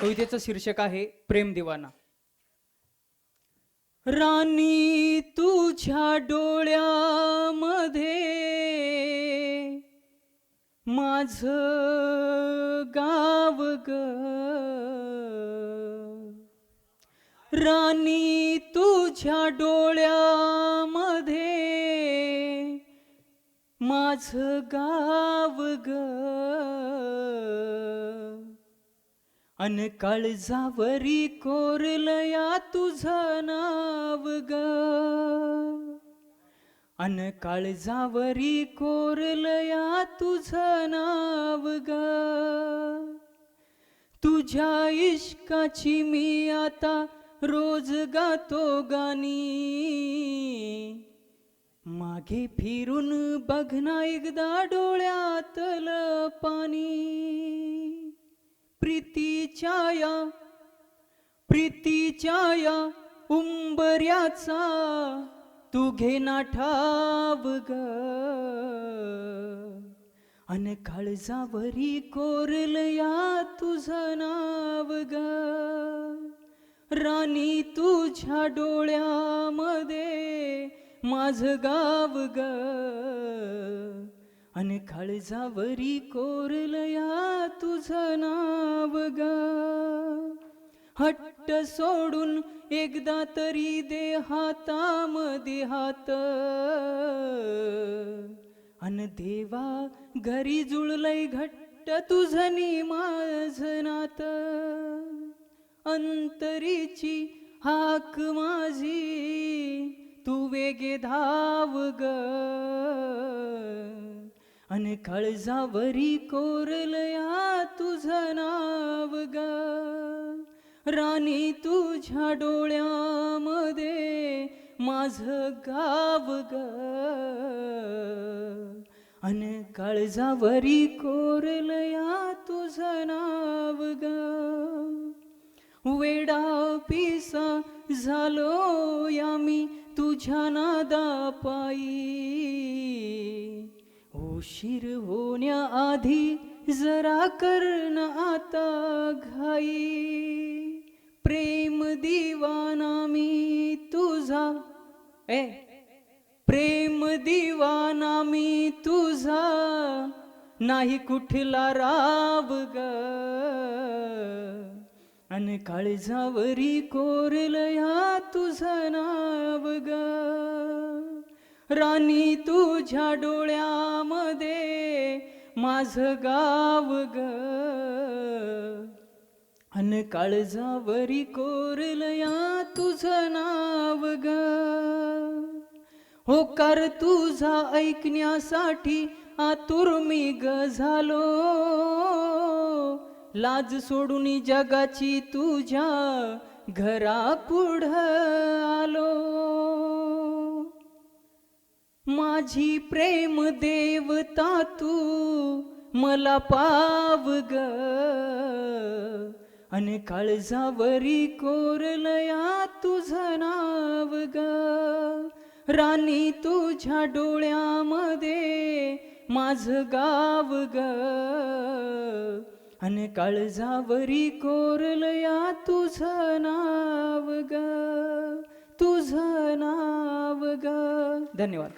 कवितेचं शीर्षक आहे प्रेम दिवाना. राणी तुझ्या डोळ्यामध्ये माझ गाव ग. राणी तुझ्या डोळ्यामध्ये माझ गाव ग. अन काळजावरी कोरलया तुझं नाव ग. अन काळजावरी कोरलया तुझं नाव ग. तुझ्या इश्काची मी आता रोज गातो गाणी. मागे फिरून बघना एकदा डोळ्यातलं पाणी. प्रीतीच्या प्रीतीच्या उंबऱ्याचा तू घेना ठाव ग. अन काळजावरी कोरलया तुझं नाव ग. राणी तुझ्या डोळ्यामध्ये माझ गाव ग. अन काळजावरी कोरलया तुझं नाव हट्ट सोडून एकदा तरी दे हाताम देहात अन देवा घरी जुळलंय घट्ट तुझनी माझ नात. अंतरीची हाक माझी तू वेगे धाव ग. अन काळजावरी कोरलया तुझं नाव ग. राणी तुझ्या डोळ्यामध्ये माझ गाव ग. अन काळजावरी कोरलया तुझं नाव ग. वेडा पिसा झालो या मी तुझ्या नादा पायी. उशीर होण्याआधी जरा कर्ण आता घाई. प्रेम दिवाना मी तुझा ए प्रेम दिवाना मी तुझा नाही कुठला राब ग. अन काळजावरी कोरलया तुझं नाव ग. राणी तुझ्या डोळ्यामध्ये माझ गाव ग. अन काळजावरी कोरलया तुझं नाव ग. होकार तुझा ऐकण्यासाठी आतुर मी ग झालो. लाज सोडून जगाची तुझ्या घरा पुढ आलो. माझी प्रेम देवता तू मला पाव ग. अन काळजावरी कोरलया तुझं नाव ग. राणी तुझ्या डोळ्यामध्ये माझ गाव ग. अन काळजावरी कोरलया तुझं नाव ग. तुझं नाव ग. धन्यवाद.